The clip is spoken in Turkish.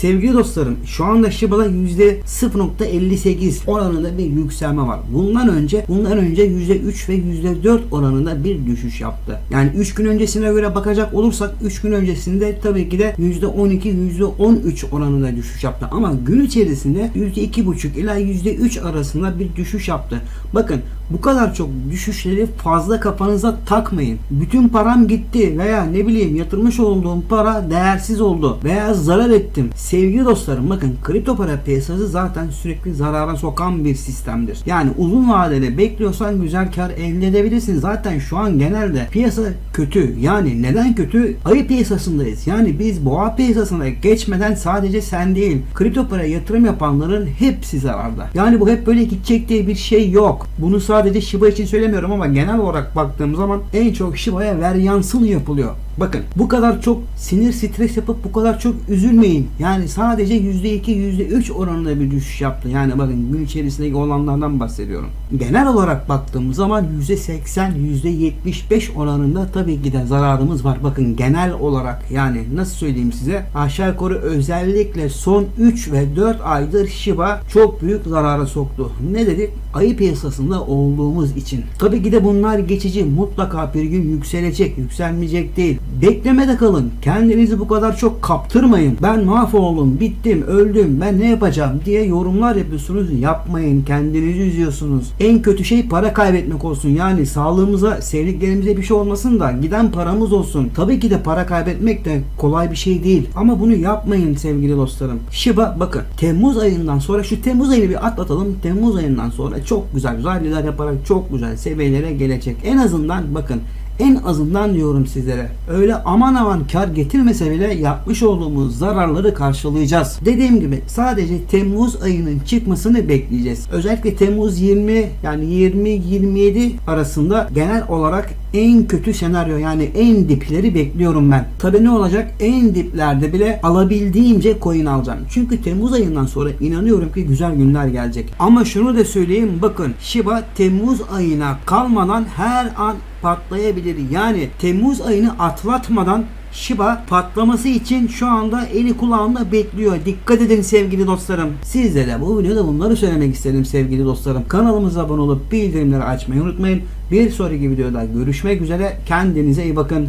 Sevgili dostlarım şu anda Shiba'da %0.58 oranında bir yükselme var. Bundan önce bundan önce %3 ve %4 oranında bir düşüş yaptı. Yani 3 gün öncesine göre bakacak olursak 3 gün öncesinde tabii ki de %12 %13 oranında düşüş yaptı. Ama gün içerisinde %2.5 ila %3 arasında bir düşüş yaptı. Bakın bu kadar çok düşüşleri fazla kafanıza takmayın. Bütün param gitti veya ne bileyim yatırmış olduğum para değersiz oldu veya zarar ettim. Sevgili dostlarım bakın kripto para piyasası zaten sürekli zarara sokan bir sistemdir. Yani uzun vadede bekliyorsan güzel kar elde edebilirsin. Zaten şu an genelde piyasa kötü. Yani neden kötü? Ayı piyasasındayız. Yani biz boğa piyasasına geçmeden sadece sen değil kripto para yatırım yapanların hepsi zararda. Yani bu hep böyle gidecek diye bir şey yok. Bunu sadece Shiba için söylemiyorum ama genel olarak baktığım zaman en çok Shiba'ya veryansıl yapılıyor. Bakın bu kadar çok sinir stres yapıp bu kadar çok üzülmeyin. Yani sadece %2 %3 oranında bir düşüş yaptı. Yani bakın gün içerisindeki olanlardan bahsediyorum. Genel olarak baktığımız zaman %80 %75 oranında tabii ki de zararımız var. Bakın genel olarak yani nasıl söyleyeyim size aşağı yukarı özellikle son 3 ve 4 aydır Shiba çok büyük zarara soktu. Ne dedik? Ayı piyasasında olduğumuz için. Tabii ki de bunlar geçici. Mutlaka bir gün yükselecek, yükselmeyecek değil. Beklemede kalın. Kendinizi bu kadar çok kaptırmayın. Ben mahvoldum, bittim, öldüm, ben ne yapacağım diye yorumlar yapıyorsunuz. Yapmayın. Kendinizi üzüyorsunuz. En kötü şey para kaybetmek olsun. Yani sağlığımıza, sevdiklerimize bir şey olmasın da giden paramız olsun. Tabii ki de para kaybetmek de kolay bir şey değil. Ama bunu yapmayın sevgili dostlarım. Shiba bakın Temmuz ayından sonra şu Temmuz ayını bir atlatalım. Temmuz ayından sonra çok güzel ralliler yaparak çok güzel seviyelere gelecek. En azından bakın en azından diyorum sizlere. Öyle aman aman kar getirmese bile yapmış olduğumuz zararları karşılayacağız. Dediğim gibi sadece Temmuz ayının çıkmasını bekleyeceğiz. Özellikle Temmuz 20 yani 20-27 arasında genel olarak en kötü senaryo yani en dipleri bekliyorum ben. Tabi ne olacak? En diplerde bile alabildiğimce coin alacağım. Çünkü Temmuz ayından sonra inanıyorum ki güzel günler gelecek. Ama şunu da söyleyeyim bakın Shiba Temmuz ayına kalmadan her an patlayabilir. Yani Temmuz ayını atlatmadan Shiba patlaması için şu anda eli kulağında bekliyor. Dikkat edin sevgili dostlarım. Sizlere bu videoda bunları söylemek istedim sevgili dostlarım. Kanalımıza abone olup bildirimleri açmayı unutmayın. Bir sonraki videoda görüşmek üzere. Kendinize iyi bakın.